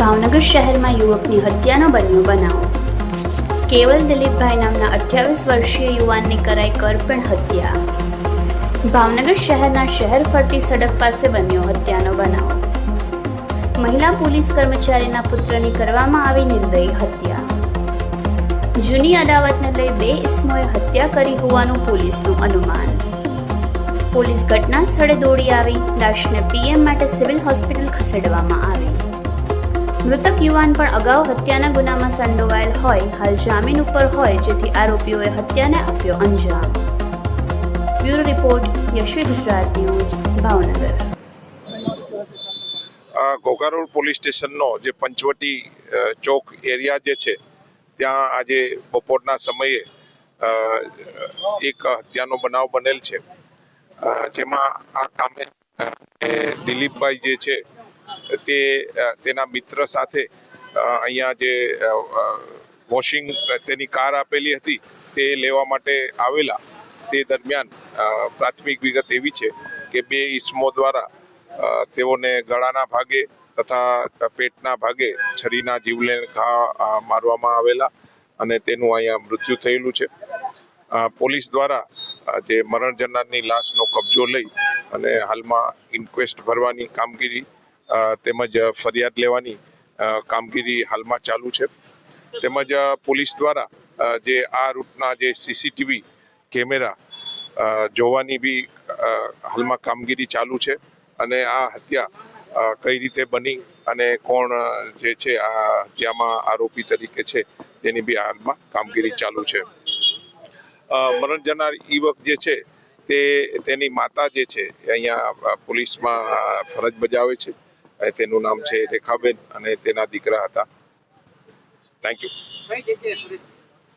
ભાવનગર શહેરમાં યુવકની હત્યાનો બન્યો બનાવ. કેવલ દિલીપભાઈ નામના અઠ્યાવીસ વર્ષીય યુવાનની કરાઈ કરપણ હત્યા. ભાવનગર શહેરના શહેર ફરતી સડક પાસે બન્યો હત્યાનો બનાવ. મહિલા પોલીસ કર્મચારીના પુત્રની કરવામાં આવી નિર્દયી હત્યા. જૂની અદાવતને લઈ બે ઇસમોએ હત્યા કરી હોવાનું પોલીસનું અનુમાન. પોલીસ ઘટના સ્થળે દોડી આવી લાશને પીએમ માટે સિવિલ હોસ્પિટલ ખસેડવામાં આવી. મૃતક યુવાન પણ અગાઉ હત્યાના ગુનામાં સંડોવાયેલ હોય, હાલ જામીન ઉપર હોય, જેથી આરોપીઓએ હત્યાને આપ્યો અંજામ. Bureau report, Yashvi Gujarat news, Bhavnagar. Ghogha Road police સ્ટેશનનો જે પંચવટી ચોક એરિયા જે છે, ત્યાં આજે બપોરના સમયે એક હત્યાનો બનાવ બનેલ છે. જેમાં આ કામે દિલીપભાઈ જે છે તે તેના મિત્ર સાથે અહીંયા જે વોશિંગ, તેની કાર આપેલી હતી, તે લેવા માટે આવેલા. તે દરમિયાન પ્રાથમિક વિગત એવી છે કે બે ઈસમો દ્વારા તેઓને ગળાના ભાગે તથા પેટના ભાગે છરીના જીવલેણ ઘા મારવામાં આવેલા અને તેનું અહીંયા મૃત્યુ થયેલું છે. પોલીસ દ્વારા જે મરણ જનારની લાશનો કબજો લઈ અને હાલમાં ઇન્ક્વેસ્ટ ભરવાની કામગીરી તેમજ ફરિયાદ લેવાની કામગીરી હાલમાં ચાલુ છે. તેમજ પોલીસ દ્વારા જે આ રૂટના જે સીસીટીવી કેમેરા જોવાની બી હાલમાં કામગીરી ચાલુ છે અને આ હત્યા કઈ રીતે બની અને કોણ જે છે આ હત્યામાં આરોપી તરીકે છે તેની બી હાલમાં કામગીરી ચાલુ છે. મરણ જનાર યુવક જે છે તે, તેની માતા જે છે અહીંયા પોલીસમાં ફરજ બજાવે છે. અને તેનું નામ છે રેખાબેન અને તેના દીકરા હતા. થેન્ક યુ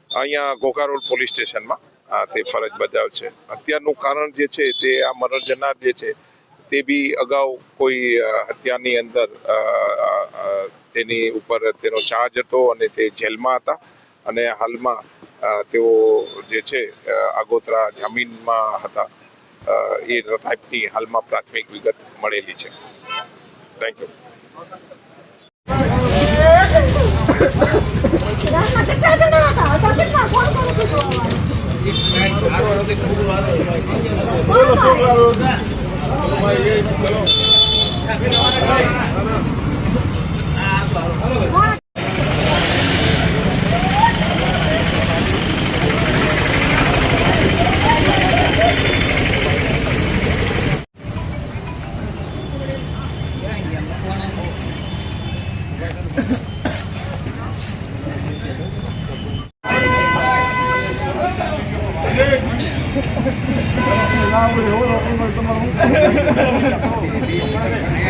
અહીંયા ઘોઘારોડ પોલીસ સ્ટેશનમાં. આ તે ફરજ બજાવ છે. હત્યાનું કારણ જે છે તે આ મરણ જનાર જે છે તે બી અગાઉ કોઈ હત્યાની અંદર તેની ઉપર તેનો ચાર્જ હતો અને તે જેલમાં હતા. અને હાલમાં તેઓ જે છે આગોતરા જામીનમાં હતા. એ ટાઈપની હાલમાં પ્રાથમિક વિગત મળેલી છે. થેન્ક યુ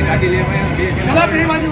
ગાડી લેવાય